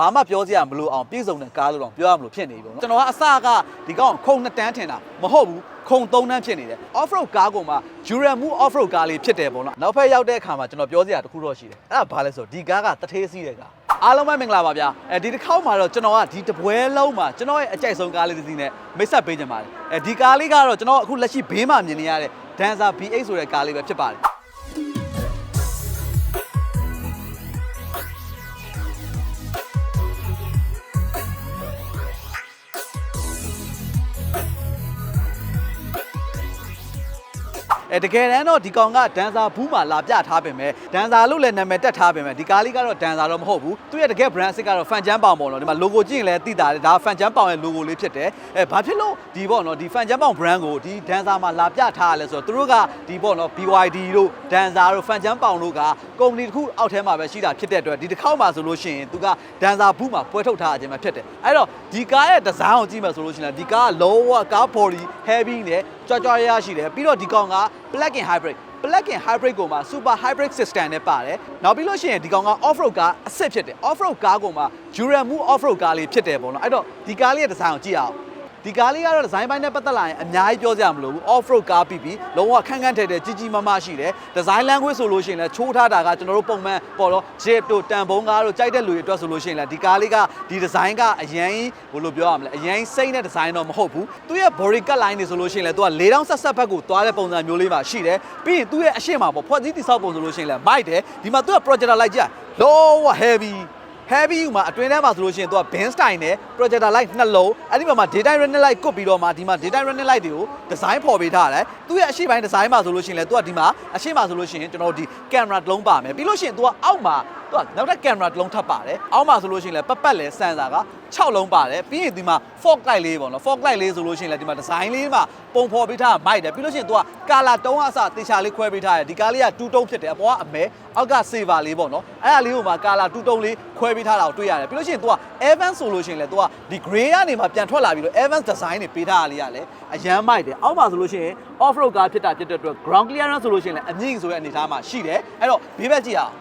ဘာမှပြောစရာမလိုအောင်ပြည့်စုံတဲ့ကားလို့တော့ပြောရမလို့ဖြစ်နေပြီပေါ့နော်ကျွန်တော်ကအစကဒီကောင်ခုံနှစ်တန်းထင်တာမဟုတ်ဘူးခုံသုံးတန်းဖြစ်နေတယ် off road ကားကောင်မှာ Duran Mu off road ကားလေးဖြစ်တယ်ပေါ့နော်နောက်ဖက်ရောက်တဲ့အခါမှာကျွန်တော်ပြောစရာတစ်ခုတော့ရှိတယ်အဲ့ဒါဘာလဲဆိုတော့ဒီကားကတထေးစီးတဲ့ကားအားလုံးပဲမင်္ဂလာပါဗျာအဲဒီတစ်ခေါက်မှာတော့ကျွန်တော်ကဒီတပွဲလုံးမှာကျွန်တော်ရဲ့အကြိုက်ဆုံးကားလေးတစ်စီးနဲ့မိတ်ဆက်ပေးကြပါတယ်အဲဒီကားလေးကတော့ကျွန်တော်အခုလက်ရှိဘေးမှာမြင်နေရတဲ့ Dancer B8 ဆိုတဲ့ကားလေးပဲဖြစ်ပါတယ် အဲတကယ်တမ်းတော့ဒီကောင်ကဒန်ဆာဘူးမှာလာပြထားပြင်မဲ့ဒန်ဆာလို့လည်းနာမည်တက်ထားပြင်မဲ့ဒီကားလေးကတော့ဒန်ဆာတော့မဟုတ်ဘူးသူ့ရဲ့တကယ် brand စစ်ကတော့ fan ချမ်းပေါင်ပေါ့နော်ဒီမှာ logo ကြည့်ရင်လည်းသိတာတယ်ဒါ fan ချမ်းပေါင်ရဲ့ logo လေးဖြစ်တယ်အဲဘာဖြစ်လို့ဒီပေါ့နော်ဒီ fan ချမ်းပေါင် brand ကိုဒီဒန်ဆာမှာလာပြထားရလဲဆိုတော့သူတို့ကဒီပေါ့နော် BYD တို့ဒန်ဆာတို့ fan ချမ်းပေါင်တို့ကကုမ္ပဏီတစ်ခုအောက်ထဲမှာပဲရှိတာဖြစ်တဲ့အတွက်ဒီတစ်ခေါက်မှာဆိုလို့ရှိရင်သူကဒန်ဆာဘူးမှာပွဲထုတ်ထားခြင်းပဲဖြစ်တယ်အဲ့တော့ဒီကားရဲ့ဒီဇိုင်းကိုကြည့်မယ်ဆိုလို့ရှိရင်ဒီကားကလုံးဝကား body heavy နဲ့ ကြွကြွရရရှိတယ်ပြီးတော့ဒီကောင်က plug in hybrid plug in hybrid ကိုမှ super hybrid system နဲ့ပါတယ်။နောက်ပြီးလို့ရှိရင်ဒီကောင်က off road ကားအစ်စ်ဖြစ်တယ်။ off road ကားကိုမှ Duran Mu off road ကားလေးဖြစ်တယ်ပေါ့နော်။အဲ့တော့ဒီကားလေးရဲ့ဒီဇိုင်းကိုကြည့်အောင်။ ဒီကားလေးကတော့ဒီဇိုင်းပိုင်းနဲ့ပတ်သက်လာရင်အများကြီးပြောစရာမလိုဘူး off road ကားပြီးပြီးလုံးဝခန့်ခန့်ထဲထဲကြီးကြီးမားမားရှိတယ်။ဒီဇိုင်း language ဆိုလို့ရှိရင်လည်းချိုးထားတာကကျွန်တော်တို့ပုံမှန်ပေါ်တော့ Jeep တို့တန်ဘုံကားတို့ကြိုက်တဲ့လူတွေအတွက်ဆိုလို့ရှိရင်လည်းဒီကားလေးကဒီဒီဇိုင်းကအရင်ဘယ်လိုပြောရမလဲအရင်စိမ့်တဲ့ဒီဇိုင်းတော့မဟုတ်ဘူး။သူ့ရဲ့ body cut line တွေဆိုလို့ရှိရင်လည်းသူက၄တောင်ဆက်ဆက်ဘက်ကိုသွားတဲ့ပုံစံမျိုးလေးပါရှိတယ်။ပြီးရင်သူ့ရဲ့အရှိမပေါ့ဖွဲ့စည်းတိဆောက်ပုံဆိုလို့ရှိရင်လည်းမိုက်တယ်။ဒီမှာသူက projector light ကြလောဝ heavy heavy မှာအတွင်းထဲမှာဆိုလို့ရှိရင်သူက bin style နဲ့ projector light နှစ်လုံးအဲ့ဒီမှာ daytime running light ကုတ်ပြီးတော့မှဒီမှာ daytime running light တွေကို design ဖော်ပေးထားတယ်သူရဲ့အရှိပိုင်း design မှာဆိုလို့ရှိရင်လည်းသူကဒီမှာအရှိမှာဆိုလို့ရှိရင်ကျွန်တော်ဒီ camera တစ်လုံးပါမယ်ပြီးလို့ရှိရင်သူကအောက်မှာသူကနောက်ထပ် camera တစ်လုံးထပ်ပါတယ်အောက်မှာဆိုလို့ရှိရင်လည်းပတ်ပတ်လဲ sensor က6လုံးပါတယ်ပြီးရင်ဒီမှာ fog light လေးပေါ့နော် fog light လေးဆိုလို့ရှိရင်လည်းဒီမှာ design လေးမှာပုံဖော်ပေးထားတာမိုက်တယ်ပြီးလို့ရှိရင်သူက color တုံးအစတေချာလေးခွဲပေးထားတယ်ဒီကားလေးက2တုံးဖြစ်တယ်အပေါ်ကအမဲအောက်က silver လေးပေါ့နော်အဲ့ဒါလေးကိုမှ color 2တုံးလေး ခွဲပေးထားတာကိုတွေ့ရတယ်ပြီးလို့ရှိရင်သူက Evans ဆိုလို့ရှိရင်လည်းသူကဒီ gray ကနေမှပြန်ထွက်လာပြီးတော့ Evans design တွေပေးထားတာလေးကလည်းအရန်မိုက်တယ်အောက်မှာဆိုလို့ရှိရင် off road ကားဖြစ်တာဖြစ်တဲ့အတွက် ground clearance ဆိုလို့ရှိရင်လည်းအမြင့်ဆိုတဲ့အနေအထားမှာရှိတယ်အဲ့တော့ဘေးဘက်ကြည့်အောင်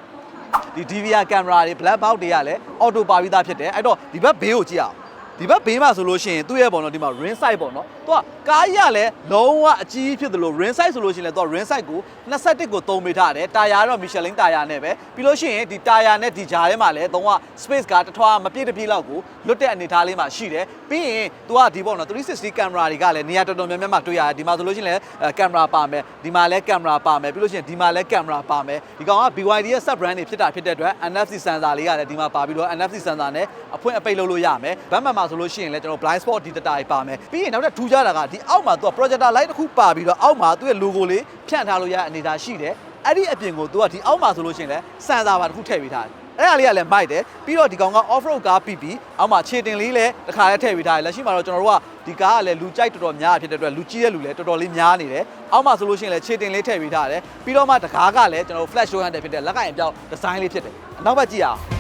ဒီ DVR ကင်မရာတွေ black box တွေကလည်း auto ပါပြီးသားဖြစ်တယ်အဲ့တော့ဒီဘက်ဘေးကိုကြည့်အောင် ဒီဘက်ဘေးမှာဆိုလို့ရှိရင်သူ့ရဲ့ပေါ့နော်ဒီမှာ ring sight ပေါ့နော်သူကကားကြီးကလည်းလုံးဝအကြီးဖြစ်တယ်လို့ ring sight ဆိုလို့ရှိရင်လည်းသူက ring sight ကို21ကိုသုံးပေးထားတယ်တာယာတော့ Michelin တာယာနဲ့ပဲပြီးလို့ရှိရင်ဒီတာယာနဲ့ဒီဂျာထဲမှာလည်းသုံးက space ကတထွားမပြည့်တပြည့်လောက်ကိုလွတ်တဲ့အနေအထားလေးမှာရှိတယ်ပြီးရင်သူကဒီပေါ့နော်360 camera တွေကလည်းနေရာတော်တော်များများမှာတွေ့ရတယ်ဒီမှာဆိုလို့ရှိရင်လည်းကင်မရာပါမယ်ဒီမှာလည်းကင်မရာပါမယ်ပြီးလို့ရှိရင်ဒီမှာလည်းကင်မရာပါမယ်ဒီကောင်က BYD ရဲ့ sub brand တွေဖြစ်တာဖြစ်တဲ့အတွက် NFC sensor လေးကလည်းဒီမှာပါပြီးတော့ NFC sensor နဲ့အဖွင့်အပိတ်လုပ်လို့ရမယ်ဘက်မှန်မှာဆိုလို့ရှိရင်လည်းကျွန်တော် blind spot detector တွေပါမယ်ပြီးရင်နောက်ထပ်ထူးခြားတာကဒီအောက်မှာသူက projector light တစ်ခုပါပြီးတော့အောက်မှာသူ့ရဲ့ logo လေးဖြန့်ထားလို့ရတဲ့အနေအထားရှိတယ်အဲ့ဒီအပြင်ကိုသူကဒီအောက်မှာဆိုလို့ရှိရင်လည်း sensor ပါတစ်ခုထည့်ပေးထားတယ်အဲ့ဒါလေးကလည်းမိုက်တယ်ပြီးတော့ဒီကောင်က off road ကားပြီးပြီးအောက်မှာခြေတင်လေးလည်းတစ်ခါလည်းထည့်ပေးထားတယ်လက်ရှိမှာတော့ကျွန်တော်တို့ကဒီကားကလည်းလူကြိုက်တော်တော်များဖြစ်တဲ့အတွက်လူကြီးတဲ့လူလည်းတော်တော်လေးများနေတယ်အောက်မှာဆိုလို့ရှိရင်လည်းခြေတင်လေးထည့်ပေးထားတယ်ပြီးတော့မှတကားကလည်းကျွန်တော်တို့ flash show hand ဖြစ်တဲ့လက်ကင်ပြောင်းဒီဇိုင်းလေးဖြစ်တယ်အနောက်ဘက်ကြည့်အောင်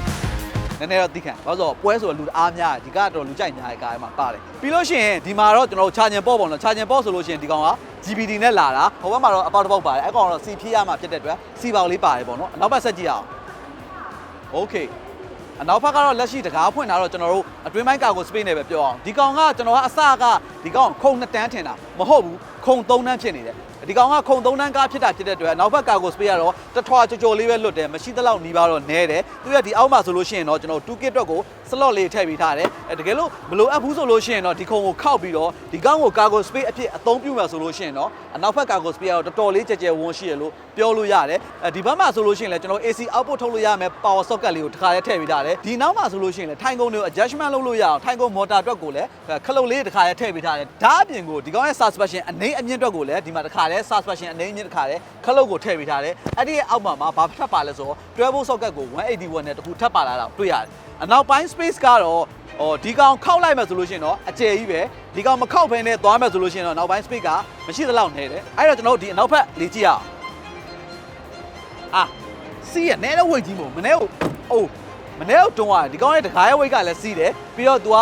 နည်းနည်းတော့သိခံဘာလို့ဆိုတော့ပွဲဆိုတော့လူတအားများတယ်ဒီကတော့လူကြိုက်များတဲ့ကားထဲမှာပါတယ်ပြီးလို့ရှိရင်ဒီမှာတော့ကျွန်တော်တို့ချာဂျင်ပေါ့ပေါ့နော်ချာဂျင်ပေါ့ဆိုလို့ရှိရင်ဒီကောင်က GBD နဲ့လာတာဟိုဘက်မှာတော့အပေါက်တစ်ပေါက်ပါတယ်အဲ့ကောင်တော့ C ဖြည့်ရမှာဖြစ်တဲ့အတွက် C ပေါက်လေးပါတယ်ပေါ့နော်အနောက်ဘက်ဆက်ကြည့်အောင် Okay အနောက်ဘက်ကတော့လက်ရှိတကားဖွင့်တာတော့ကျွန်တော်တို့အတွင်းပိုင်းကာကို space နဲ့ပဲပြောအောင်ဒီကောင်ကကျွန်တော်ကအစကဒီကောင်ခုံနှစ်တန်းထင်တာ မဟုတ်ဘူးခုံသုံးတန်းဖြစ်နေတယ်ဒီကောင်ကခုံသုံးတန်းကားဖြစ်တာဖြစ်တဲ့အတွက်နောက်ဘက်ကာကို space ကတော့တထွားကြော်ကြော်လေးပဲလွတ်တယ်မရှိသလောက်နီးပါတော့နဲတယ်သူရဒီအောက်မှာဆိုလို့ရှိရင်တော့ကျွန်တော် 2kit အတွက်ကို slot လေးထည့်ပေးထားတယ်အဲတကယ်လို့မလိုအပ်ဘူးဆိုလို့ရှိရင်တော့ဒီခုံကိုခောက်ပြီးတော့ဒီကောင်ကိုကာကို space အဖြစ်အသုံးပြုမယ်ဆိုလို့ရှိရင်တော့အနောက်ဘက်ကာကို space ကတော့တော်တော်လေးကြဲကြဲဝန်းရှိရလို့ပြောလို့ရတယ်အဲဒီဘက်မှာဆိုလို့ရှိရင်လည်းကျွန်တော် AC output ထုတ်လို့ရမယ် power socket လေးကိုတစ်ခါလေးထည့်ပေးထားတယ်ဒီနောက်မှာဆိုလို့ရှိရင်လည်းထိုင်ကုန်တွေကို adjustment လုပ်လို့ရအောင်ထိုင်ကုန် motor အတွက်ကိုလည်းခလုတ်လေးတစ်ခါလေးထည့်ပေးထားတယ်ဒါအပြင်ကိုဒီကောင်ရဲ့ suspension အနေအမြင့်အတွက်ကိုလည်းဒီမှာတစ်ခါလေး suspension အနေအမြင့်တစ်ခါလေးခလုတ်ကိုထည့်ပေးထားတယ်အဲ့ဒီရဲ့အောက်မှာမှာဘာထပ်ပါလဲဆိုတော့12 volt socket ကို180 watt နဲ့တခုထပ်ပါလာတာတွေ့ရတယ်အနောက်ပိုင်း space ကတော့ဟောဒီကောင်ခောက်လိုက်မယ်ဆိုလို့ရှိရင်တော့အကျယ်ကြီးပဲဒီကောင်မခောက်ဖ ೇನೆ သွားမယ်ဆိုလို့ရှိရင်တော့နောက်ပိုင်း space ကမရှိသလောက်နေတယ်အဲ့တော့ကျွန်တော်တို့ဒီအနောက်ဘက်လေးကြည့်ရအောင်အာစီးရနဲတော့ဝိတ်ကြီးမို့မနဲကိုအိုး မနေ့ကတုံးကဒီကောင်ရဲ့တကားရဲ့ဝိတ်ကလည်းစီးတယ်ပြီးတော့ तू က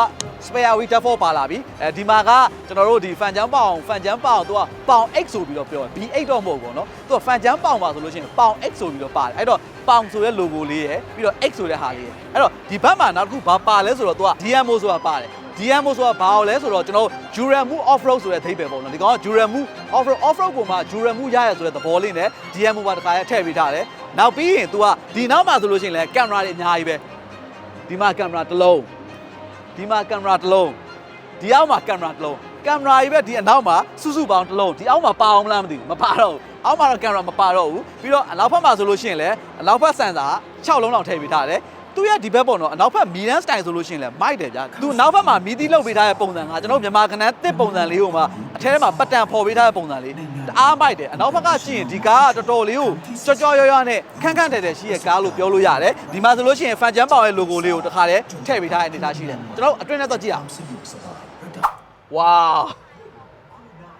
spare wheel default ပါလာပြီအဲဒီမှာကကျွန်တော်တို့ဒီ fan ချမ်းပေါင် fan ချမ်းပေါင်သူကပေါင် X ဆိုပြီးတော့ပြောတယ် B8 တော့မဟုတ်ဘူးเนาะသူက fan ချမ်းပေါင်ပါဆိုလို့ရှိရင်ပေါင် X ဆိုပြီးတော့ပါတယ်အဲ့တော့ပေါင်ဆိုတဲ့ logo လေးရယ်ပြီးတော့ X ဆိုတဲ့ဟာလေးရယ်အဲ့တော့ဒီဘက်မှာနောက်တစ်ခုဘာပါလဲဆိုတော့သူက DMO ဆိုတာပါတယ် DMO ဆိုတာဘာလဲဆိုတော့ကျွန်တော် Duramo Off-road ဆိုတဲ့အဓိပ္ပာယ်ပေါ့နော်ဒီကောင်က Duramo Off-road Off-road ကိုမှ Duramo ရရဆိုတဲ့သဘောလေးနဲ့ DMO ပါတစ်ခါရထည့်ပေးထားတယ် နောက်ပြီးရင် तू ကဒီနောက်မှာဆိုလို့ရှိရင်လည်းကင်မရာတွေအများကြီးပဲဒီမှာကင်မရာတစ်လုံးဒီမှာကင်မရာတစ်လုံးဒီအောက်မှာကင်မရာတစ်လုံးကင်မရာကြီးပဲဒီအနောက်မှာစုစုပေါင်းတစ်လုံးဒီအောက်မှာပါအောင်မလားမသိဘူးမပါတော့ဘူးအောက်မှာတော့ကင်မရာမပါတော့ဘူးပြီးတော့အနောက်ဘက်မှာဆိုလို့ရှိရင်လည်းအနောက်ဘက်ဆန်စာ6လုံးလောက်ထည့်ပေးထားတယ် သူရဲ့ဒီဘက်ပေါ့နော်အနောက်ဘက်မီရန်စတိုင်ဆိုလို့ရှိရင်လည်းမိုက်တယ်ဗျာသူနောက်ဘက်မှာမီတီလောက်ပေးထားတဲ့ပုံစံကကျွန်တော်မြန်မာခဏတစ်ပုံစံလေးကိုမှအထဲထဲမှာပတ်တန်ဖော်ပေးထားတဲ့ပုံစံလေးတအားမိုက်တယ်အနောက်ဘက်ကရှိရင်ဒီကားကတော်တော်လေးကိုကြော်ကြော်ရွရွနဲ့ခန့်ခန့်တယ်တယ်ရှိရဲ့ကားလို့ပြောလို့ရတယ်ဒီမှာဆိုလို့ရှိရင်ဖန်ချမ်းပေါင်ရဲ့ logo လေးကိုတစ်ခါတည်းထည့်ပေးထားတဲ့အနေအထားရှိတယ်ကျွန်တော်အတွင်းနဲ့တော့ကြည့်အောင်ဝါ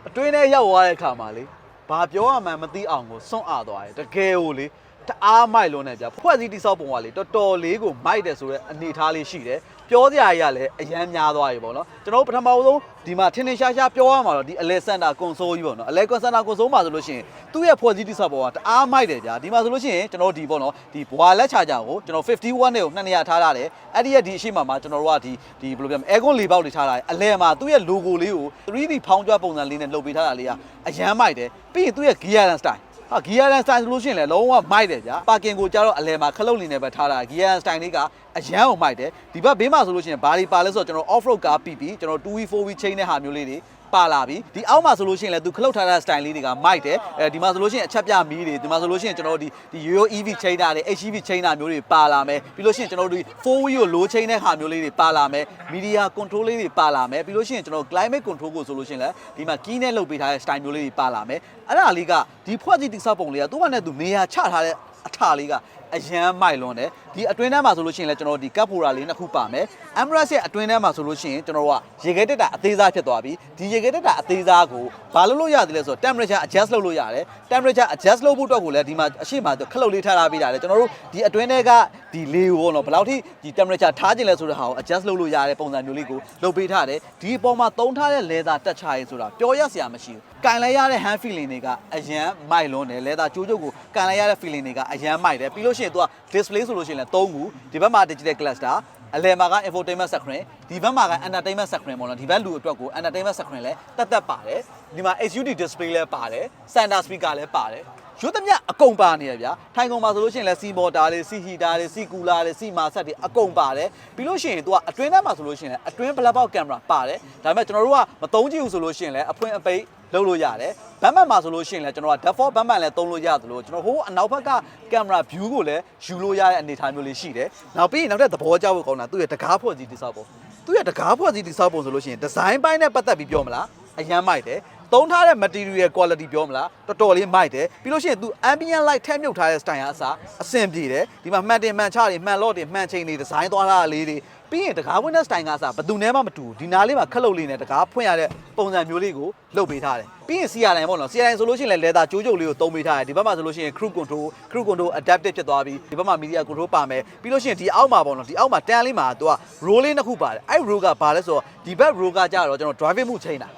အတွင်းထဲရောက်သွားတဲ့အခါမှာလေဘာပြောရမှန်းမသိအောင်ကိုစွန့်အားသွားတယ်တကယ်ကိုလေ တအားမိုက်လုံးနဲ့ဗျဖွဲ့စည်းတိဆောက်ပုံကလေတော်တော်လေးကိုမိုက်တယ်ဆိုတော့အနေထားလေးရှိတယ်ပြောစရာကြီးကလည်းအရန်များသွားပြီပေါ့နော်ကျွန်တော်တို့ပထမဆုံးဒီမှာထင်းထင်းရှားရှားပြောရမှာတော့ဒီအလဲစင်တာကွန်ဆိုးကြီးပေါ့နော်အလဲကွန်စင်တာကွန်ဆိုးမှာဆိုလို့ရှိရင်သူ့ရဲ့ဖွဲ့စည်းတိဆောက်ပုံကတအားမိုက်တယ်ဗျာဒီမှာဆိုလို့ရှိရင်ကျွန်တော်တို့ဒီပေါ့နော်ဒီဘွာလက်ချာကြကိုကျွန်တော်51နဲ့ကိုနှစ်နေရာထားထားတယ်အဲ့ဒီရဲ့ဒီအရှိမမှာကျွန်တော်တို့ကဒီဒီဘယ်လိုပြောမလဲအဲကွန်လေးပေါက်လေးထားထားတယ်အလဲမှာသူ့ရဲ့ logo လေးကို 3D ဖောင်းကြွပုံစံလေးနဲ့လုပ်ပေးထားတာလေးကအရန်မိုက်တယ်ပြီးရင်သူ့ရဲ့ gear and style ဟာဂီယာရန်စတိုင်ဆိုလို့ရှိရင်လည်းလုံးဝမိုက်တယ်ဗျာပါကင်ကိုကြတော့အလဲမှာခလုတ်နေနေပဲထားတာဂီယာရန်စတိုင်လေးကအရန်ကိုမိုက်တယ်ဒီဘက်ဘေးမှာဆိုလို့ရှိရင်ဘာတွေပါလဲဆိုတော့ကျွန်တော် off road ကားပြီးပြီးကျွန်တော် 2v 4v chain တဲ့ဟာမျိုးလေးတွေ ပါလာပြီဒီအောက်မှာဆိုလို့ရှိရင်လည်းသူခလုတ်ထားတဲ့ style လေးတွေကမိုက်တယ်အဲဒီမှာဆိုလို့ရှိရင်အချက်ပြမီးတွေဒီမှာဆိုလို့ရှိရင်ကျွန်တော်ဒီဒီ Yo EV chain တာတွေ HEV chain တာမျိုးတွေပါလာမယ်ပြီးလို့ရှိရင်ကျွန်တော်တို့ဒီ 4v ကို low chain တဲ့ဟာမျိုးလေးတွေပါလာမယ် media control လေးတွေပါလာမယ်ပြီးလို့ရှိရင်ကျွန်တော် climate control ကိုဆိုလို့ရှိရင်လည်းဒီမှာ key နဲ့လုပ်ပေးထားတဲ့ style မျိုးလေးတွေပါလာမယ်အဲ့ဒါလေးကဒီဖွဲ့စည်းတိဆောက်ပုံလေးကသူ့ဘာနဲ့သူနေရာချထားတဲ့အထာလေးကအရန်မိုက်လွန်တယ်ဒီအတွင်းထဲမှာဆိုလို့ရှိရင်လည်းကျွန်တော်ဒီကပ်ဖိုရာလေးနှစ်ခုပါမယ် Emirates ရဲ့အတွင်းထဲမှာဆိုလို့ရှိရင်ကျွန်တော်တို့ကရေခဲတက်တာအသေးစားဖြစ်သွားပြီဒီရေခဲတက်တာအသေးစားကိုဘာလို့လို့ရသေးလဲဆိုတော့ temperature adjust လုပ်လို့ရတယ် temperature adjust လုပ်ဖို့အတွက်ကိုလည်းဒီမှာအရှိမခလုတ်လေးထားထားပေးတာလေကျွန်တော်တို့ဒီအတွင်းထဲကဒီလေကိုပေါ့နော်ဘယ်လောက်ထိဒီ temperature ထားခြင်းလဲဆိုတဲ့ဟာကို adjust လုပ်လို့ရတဲ့ပုံစံမျိုးလေးကိုလုပ်ပေးထားတယ်ဒီအပေါ်မှာသုံးထားတဲ့ leather တက်ချရေးဆိုတာပြောရစရာမရှိဘူးကင်လိုက်ရတဲ့ hand feeling တွေကအရန်မိုက်လွန်းတယ် leather ကြိုးကြုတ်ကိုကင်လိုက်ရတဲ့ feeling တွေကအရန်မိုက်တယ်ပြီးလို့ရှိရင်သူက display ဆိုလို့ရှိရင်လည်း၃ခုဒီဘက်မှာ digital cluster အလဲမှာက infotainment screen ဒီဘက်မှာက entertainment screen ပေါ့နော်ဒီဘက်လူအတွက်ကို entertainment screen လည်းတက်တက်ပါတယ်ဒီမှာ HUD display လည်းပါတယ် center speaker လည်းပါတယ်ရုပ်သမျှအကုန်ပါနေရဗျာထိုင်ကုန်မှာဆိုလို့ရှိရင်လည်းစီမော်တာလေးစီဟီတာလေးစီကူလာလေးစီမာဆက်တွေအကုန်ပါတယ်ပြီးလို့ရှိရင်သူကအတွင်းထဲမှာဆိုလို့ရှိရင်လည်းအတွင်း black box camera ပါတယ်ဒါပေမဲ့ကျွန်တော်တို့ကမသုံးကြည့်ဘူးဆိုလို့ရှိရင်လည်းအဖွင့်အပိတ် လုပ်လို့ရတယ်ဘတ်မန်မှာဆိုလို့ရှိရင်လည်းကျွန်တော်က default ဘတ်မန်လည်းသုံးလို့ရတယ်လို့ကျွန်တော်ဟိုးအနောက်ဘက်က camera view ကိုလည်းယူလို့ရတဲ့အနေအထားမျိုးလေးရှိတယ်နောက်ပြီးရင်နောက်ထပ်သဘောကျဖို့ကောင်းတာသူ့ရဲ့တကားဖွဲ့စည်းတိစောက်ပုံသူ့ရဲ့တကားဖွဲ့စည်းတိစောက်ပုံဆိုလို့ရှိရင် design ပိုင်းနဲ့ပတ်သက်ပြီးပြောမလားအရန်မိုက်တယ်သုံးထားတဲ့ material quality ပြောမလားတော်တော်လေးမိုက်တယ်ပြီးလို့ရှိရင် तू ambient light ထည့်မြုပ်ထားတဲ့ style ကအစားအဆင်ပြေတယ်ဒီမှာမှန်တင်မှန်ချတွေမှန်လော့တွေမှန်ချိန်တွေ design သွားတာလေးတွေ ပြီးရင်တကားဝင်တဲ့ style ကအစားဘယ်သူနဲ့မှမတူဘူးဒီနားလေးမှာခက်လုတ်လေးနဲ့တကားဖွင့်ရတဲ့ပုံစံမျိုးလေးကိုလုပ်ပေးထားတယ်ပြီးရင် CRI ပေါ့နော် CRI ဆိုလို့ရှိရင်လည်း leather ကြိုးကြုတ်လေးကိုသုံးပေးထားတယ်ဒီဘက်မှာဆိုလို့ရှိရင် crew control crew control adaptive ဖြစ်သွားပြီဒီဘက်မှာ media control ပါမယ်ပြီးလို့ရှိရင်ဒီအောက်မှာပေါ့နော်ဒီအောက်မှာတန်းလေးမှာသူက roll လေးနှစ်ခုပါတယ်အဲ့ roll ကဘာလဲဆိုတော့ဒီဘက် roll ကကြတော့ကျွန်တော် driving မှုချိန်တာ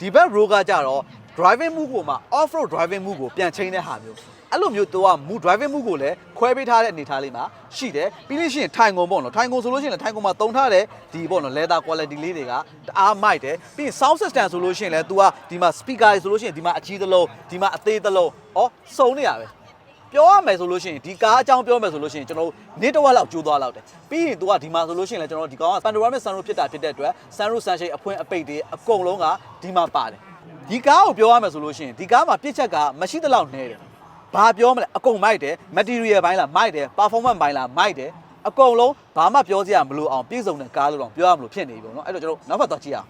ဒီဘက် row ကကြတော့ driving မှုကိုမှ off road driving မှုကိုပြန်ချိန်တဲ့ဟာမျိုး အဲ့လိုမျိုးသူကမူ driving မှုကိုလည်းခွဲပေးထားတဲ့အနေအထားလေးမှာရှိတယ်ပြီးလို့ရှိရင်ထိုင်ကုန်ပေါ့နော်ထိုင်ကုန်ဆိုလို့ရှိရင်လည်းထိုင်ကုန်မှာတုံထားတဲ့ဒီပေါ့နော် leather quality လေးတွေကတအားမိုက်တယ်ပြီးရင် sound system ဆိုလို့ရှိရင်လည်း तू ကဒီမှာ speaker တွေဆိုလို့ရှိရင်ဒီမှာအကြီးသလုံးဒီမှာအသေးသလုံးဩစုံနေရပဲပြောရမယ်ဆိုလို့ရှိရင်ဒီကားအကြောင်းပြောမယ်ဆိုလို့ရှိရင်ကျွန်တော်တို့နေ့တစ်ဝက်လောက်ကျိုးသွားလောက်တယ်ပြီးရင် तू ကဒီမှာဆိုလို့ရှိရင်လည်းကျွန်တော်တို့ဒီကောင်က panoramic sunroof ဖြစ်တာဖြစ်တဲ့အတွက် sunroof sunshade အဖွင့်အပိတ်တွေအကုန်လုံးကဒီမှာပါတယ်ဒီကားကိုပြောရမယ်ဆိုလို့ရှိရင်ဒီကားမှာပြစ်ချက်ကမရှိသလောက်နဲတယ်။ ဘာပြောမလဲအကုန်မိုက်တယ် material ဘိုင်းလားမိုက်တယ် performance ဘိုင်းလားမိုက်တယ်အကုန်လုံးဘာမှပြောစရာမလိုအောင်ပြည့်စုံတဲ့ကားလို့တော့ပြောရမလို့ဖြစ်နေပြီပေါ့နော်အဲ့တော့ကျွန်တော်နောက်ဘက်သွားကြည့်အောင်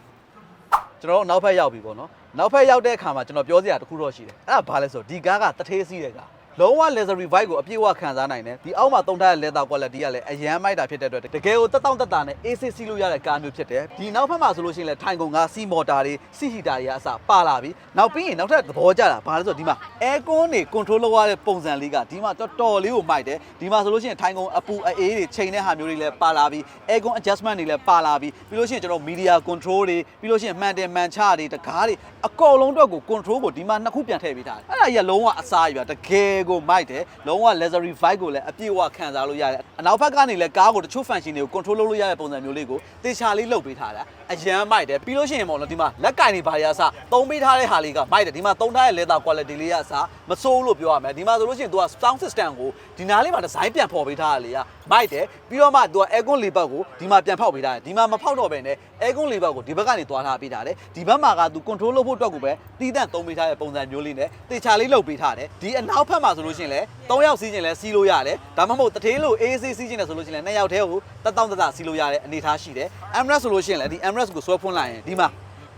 ကျွန်တော်တို့နောက်ဘက်ရောက်ပြီပေါ့နော်နောက်ဘက်ရောက်တဲ့အခါမှာကျွန်တော်ပြောစရာတစ်ခုတော့ရှိတယ်အဲ့ဒါဘာလဲဆိုတော့ဒီကားကတထေးစီးတဲ့ကား လုံးဝ luxury vibe ကိုအပြည့်အဝခံစားနိုင်တယ်ဒီအောက်မှာသုံးထားတဲ့ leather quality ကလည်းအရန်မိုက်တာဖြစ်တဲ့အတွက်တကယ်ကိုတက်တောင့်တက်တာနဲ့ AC စီးလို့ရတဲ့ကားမျိုးဖြစ်တယ်ဒီနောက်ဖက်မှာဆိုလို့ရှိရင်လည်းထိုင်ကုန်ကစီမော်တာတွေစီဟီတာတွေကအစပါလာပြီနောက်ပြီးရင်နောက်ထပ်သဘောကျတာဘာလဲဆိုတော့ဒီမှာ aircon တွေ control လုပ်ရတဲ့ပုံစံလေးကဒီမှာတော်တော်လေးကိုမိုက်တယ်ဒီမှာဆိုလို့ရှိရင်ထိုင်ကုန်အပူအေးတွေချိန်တဲ့ဟာမျိုးတွေလည်းပါလာပြီ aircon adjustment တွေလည်းပါလာပြီပြီးလို့ရှိရင်ကျွန်တော် media control တွေပြီးလို့ရှိရင်မှန်တယ်မှန်ချတွေတကားတွေအကောလုံးတော့ကို control ကိုဒီမှာနှစ်ခုပြန်ထည့်ပေးထားတယ်အဲ့ဒါကြီးကလုံးဝအစားကြီးပါတကယ်ကိုမိုက်တယ်လုံးဝ luxury vibe ကိုလည်းအပြည့်အဝခံစားလို့ရတယ်အနောက်ဘက်ကနေလည်းကားကိုတချို့ function တွေကို control လုပ်လို့ရတဲ့ပုံစံမျိုးလေးကိုတေချာလေးလုပ်ပေးထားတာ အရန်မိုက်တယ်ပြီးလို့ရှိရင်ပေါ့နော်ဒီမှာလက်ကင်တွေဘာတွေအစားသုံးပေးထားတဲ့ဟာလေးကမိုက်တယ်ဒီမှာသုံးထားတဲ့ leather quality လေးကအစားမစိုးလို့ပြောရမယ်ဒီမှာဆိုလို့ရှိရင် तू က sound system ကိုဒီနားလေးမှာဒီဇိုင်းပြန်ဖော်ပေးထားတာလေကမိုက်တယ်ပြီးတော့မှ तू က aircon လေးဘက်ကိုဒီမှာပြန်ဖောက်ပေးထားတယ်ဒီမှာမဖောက်တော့ဘဲနဲ့ aircon လေးဘက်ကိုဒီဘက်ကနေသွားထားပေးထားတယ်ဒီဘက်မှာက तू control လုပ်ဖို့အတွက်ကိုပဲတီးတန့်သုံးပေးထားတဲ့ပုံစံမျိုးလေးနဲ့တေချာလေးလုပ်ပေးထားတယ်ဒီအနောက်ဘက်မှာဆိုလို့ရှိရင်လည်း3ယောက်စီးခြင်းလည်းစီးလို့ရတယ်ဒါမှမဟုတ်တထေးလို့ AC စီးခြင်းလည်းဆိုလို့ရှိရင်လည်း2ယောက်တည်းကိုတက်တောင့်တတစီးလို့ရတဲ့အနေအထားရှိတယ် Emirates ဆိုလို့ရှိရင်လည်းဒီ Emirates ကိုဆွဲဖွင့်လိုက်ရင်ဒီမှာ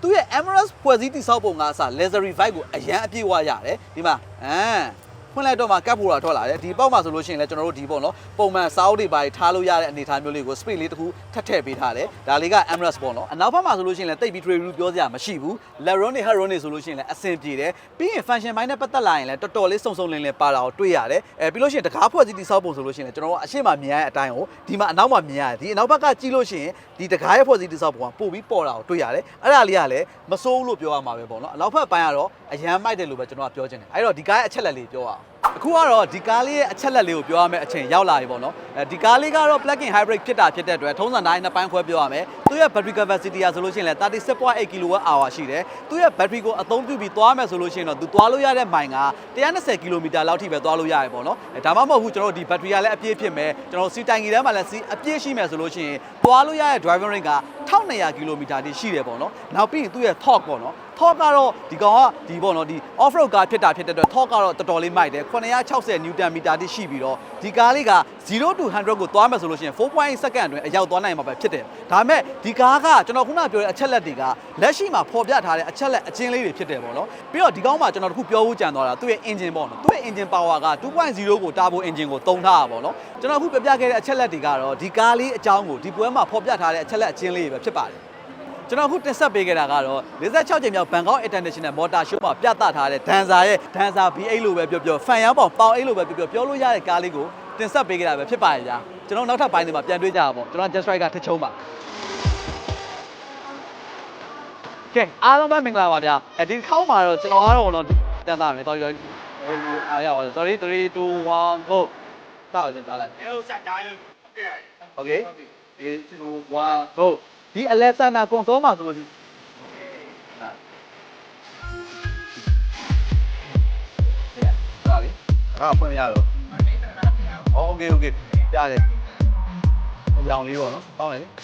သူရဲ့ Emirates ဖွဲ့စည်းတည်ဆောက်ပုံကအစ luxury vibe ကိုအရန်အပြည့်အဝရတယ်ဒီမှာအမ် ဖွင့်လိုက်တော့မှကပ်ဖို့တာထွက်လာတယ်ဒီပေါက်မှာဆိုလို့ရှိရင်လည်းကျွန်တော်တို့ဒီပေါ့နော်ပုံမှန်စောင်းတွေပါထားလို့ရတဲ့အနေအထားမျိုးလေးကို space လေးတစ်ခုထပ်ထည့်ပေးထားတယ်ဒါလေးက Emirates ပေါ့နော်အနောက်ဘက်မှာဆိုလို့ရှိရင်လည်းတိတ်ပြီး trade review ပြောစရာမရှိဘူး Leron တွေ Heron တွေဆိုလို့ရှိရင်လည်းအဆင်ပြေတယ်ပြီးရင် function ပိုင်းနဲ့ပတ်သက်လာရင်လည်းတော်တော်လေးစုံစုံလင်လင်ပါတာကိုတွေ့ရတယ်အဲပြီးလို့ရှိရင်တကားဖွဲ့စည်းတည်ဆောက်ပုံဆိုလို့ရှိရင်လည်းကျွန်တော်တို့အရှိမမြင်ရတဲ့အတိုင်းကိုဒီမှာအနောက်မှာမြင်ရတယ်ဒီအနောက်ဘက်ကကြည့်လို့ရှိရင်ဒီတကားရဲ့ဖွဲ့စည်းတည်ဆောက်ပုံကပို့ပြီးပေါ်တာကိုတွေ့ရတယ်အဲ့ဒါလေးကလည်းမစိုးဘူးလို့ပြောရမှာပဲပေါ့နော်အနောက်ဘက်ပိုင်းကတော့အရန်မိုက်တယ်လို့ပဲကျွန်တော်ကပြောချင်တယ်အဲ့တော့ဒီကားရဲ့အချက်လက်လေးပြောရအောင် အခုကတော့ဒီကားလေးရဲ့အချက်လက်လေးကိုပြောရမယ့်အချိန်ရောက်လာပြီပေါ့နော်အဲဒီကားလေးကတော့ plug-in hybrid ဖြစ်တာဖြစ်တဲ့အတွက်ထုံးစံတိုင်းနှစ်ပိုင်းခွဲပြောရမယ်သူရဲ့ battery capacity ကဆိုလို့ရှိရင်လည်း36.8 kWh ရှိတယ်သူရဲ့ battery ကိုအသုံးပြုပြီးသွားမယ်ဆိုလို့ရှိရင်တော့သူသွားလို့ရတဲ့မိုင်က120 km လောက်ထိပဲသွားလို့ရတယ်ပေါ့နော်အဲဒါမှမဟုတ်ဘူးကျွန်တော်တို့ဒီ battery ကလည်းအပြည့်ဖြစ်မယ်ကျွန်တော်စီတိုင်ကြီးထဲမှာလည်းစီအပြည့်ရှိမယ်ဆိုလို့ရှိရင်သွားလို့ရတဲ့ driving range က1200 km တိရှိတယ်ပေါ့နော်နောက်ပြီးရင်သူ့ရဲ့ torque ပေါ့နော် torque ကတော့ဒီကောင်ကဒီပေါ့နော်ဒီ off road ကားဖြစ်တာဖြစ်တဲ့အတွက် torque ကတော့တော်တော်လေးမိုက်တယ်960 newton meter တိရှိပြီးတော့ဒီကားလေးက0 to 100ကိုသွားမယ်ဆိုလို့ရှိရင်4.8 second အတွင်းအရောက်သွားနိုင်မှာပဲဖြစ်တယ်ဒါပေမဲ့ဒီကားကကျွန်တော်ခုနပြောတဲ့အချက်လက်တွေကလက်ရှိမှာဖော်ပြထားတဲ့အချက်လက်အချင်းလေးတွေဖြစ်တယ်ပေါ့နော်ပြီးတော့ဒီကောင်မှာကျွန်တော်တခုပြောဖို့ကြံသွားတာသူ့ရဲ့ engine ပေါ့နော်သူ့ရဲ့ engine power က2.0ကို turbo engine ကိုသုံးထားတာပေါ့နော်ကျွန်တော်အခုပြပြခဲ့တဲ့အချက်လက်တွေကတော့ဒီကားလေးအကြောင်းကိုဒီပွဲမှာဖော်ပြထားတဲ့အချက်လက်အချင်းလေးတွေပဲဖြစ်ပါတယ် ကျွန်တော်အခုတင်ဆက်ပေးခဲ့တာကတော့46ကြိမ်မြောက်ဘန်ကောက် International Motor Show မှာပြသထားတဲ့ဒန်ဆာရဲ့ဒန်ဆာ V8 လို့ပဲပြောပြောဖန်ရောင်းပေါင်ပေါင်8လို့ပဲပြောပြောပြောလို့ရတဲ့ကားလေးကိုတင်ဆက်ပေးခဲ့တာပဲဖြစ်ပါရဲ့ဗျာကျွန်တော်နောက်ထပ်ပိုင်းတွေမှာပြန်တွေ့ကြရပါပေါ့ကျွန်တော် Just Right ကထချုံးပါကဲအားလုံးပဲမင်္ဂလာပါဗျာအဲဒီခေါက်မှာတော့ကျွန်တော်ကတော့တော့တန်တာမယ်တော်တော်အားရပါ sorry 3 2 1 go တောက်ရင်တားလိုက် Hello, sir. Dial. Okay 3 2 1 go ဒီ Alexander ကွန်ဆိုးမှာဆိုလို့ရှိရင် ဟုတ်ပြီအာဖွင့်ရတော့โอเคโอเคကြားတယ်။ကြောင်လေးပေါ့နော်။ကောင်းတယ်လေ။